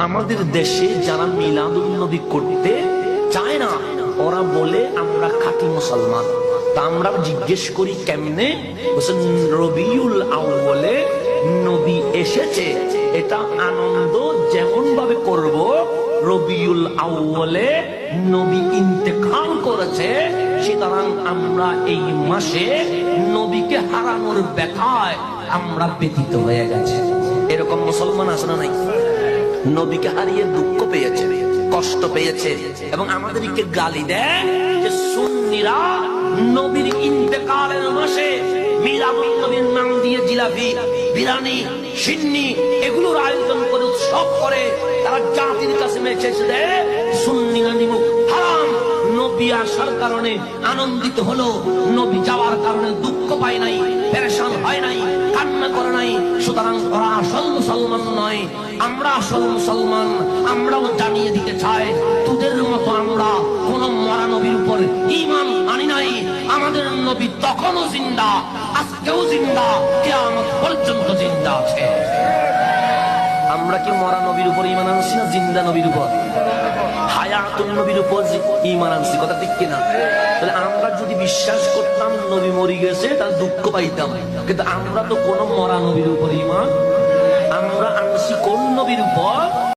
আমাদের দেশে যারা মিলাদুল নবী করতে চায় না, ওরা বলে, আমরা খাঁটি মুসলমান। তা আমরা জিজ্ঞেস করি, কেমনে? রবিউল আউ্বলে নবী এসেছে, এটা আনন্দ যেমন ভাবে করব, রবিউল আউ্বলে নবী ইন্তেকাল করেছে, সুতরাং আমরা এই মাসে নবীকে হারানোর ব্যথায় আমরা ব্যতীত হয়ে গেছে। এরকম মুসলমান না নাই? নবীকে হারিয়ে দুঃখ পেয়েছে, কষ্ট পেয়েছে এবং আমাদেরকে গালি দেয় যে সুন্নিরা নবীর ইন্তেকালের মাসে আনন্দিত হলো, নবী যাওয়ার কারণে দুঃখ পায় নাই, পেরেশান হয় নাই, কান্না করে নাই, সুতরাং মুসলমান নয়। আমরা আসল মুসলমান। আমরাও জানিয়ে দিতে চাই, তোদের মতো আমরা কোন মরা নবীর উপর ইমান আনি নাই। আমাদের নবী তখনও জিন্দা, আজকেও জিন্দা, কেয়ামত পর্যন্ত জিন্দা আছে। আমরা কি মরা নবীর উপর ইমান আনছি না জিন্দা নবীর উপর? হায়াতুল নবীর উপর ইমান আনছি, কথা ঠিক কিনা? তাহলে আমরা যদি বিশ্বাস করতাম নবী মরি গেছে, তাহলে দুঃখ পাইতাম। কিন্তু আমরা তো কোন মরা নবীর উপর ইমান আমরা আনছি কোন নবীর উপর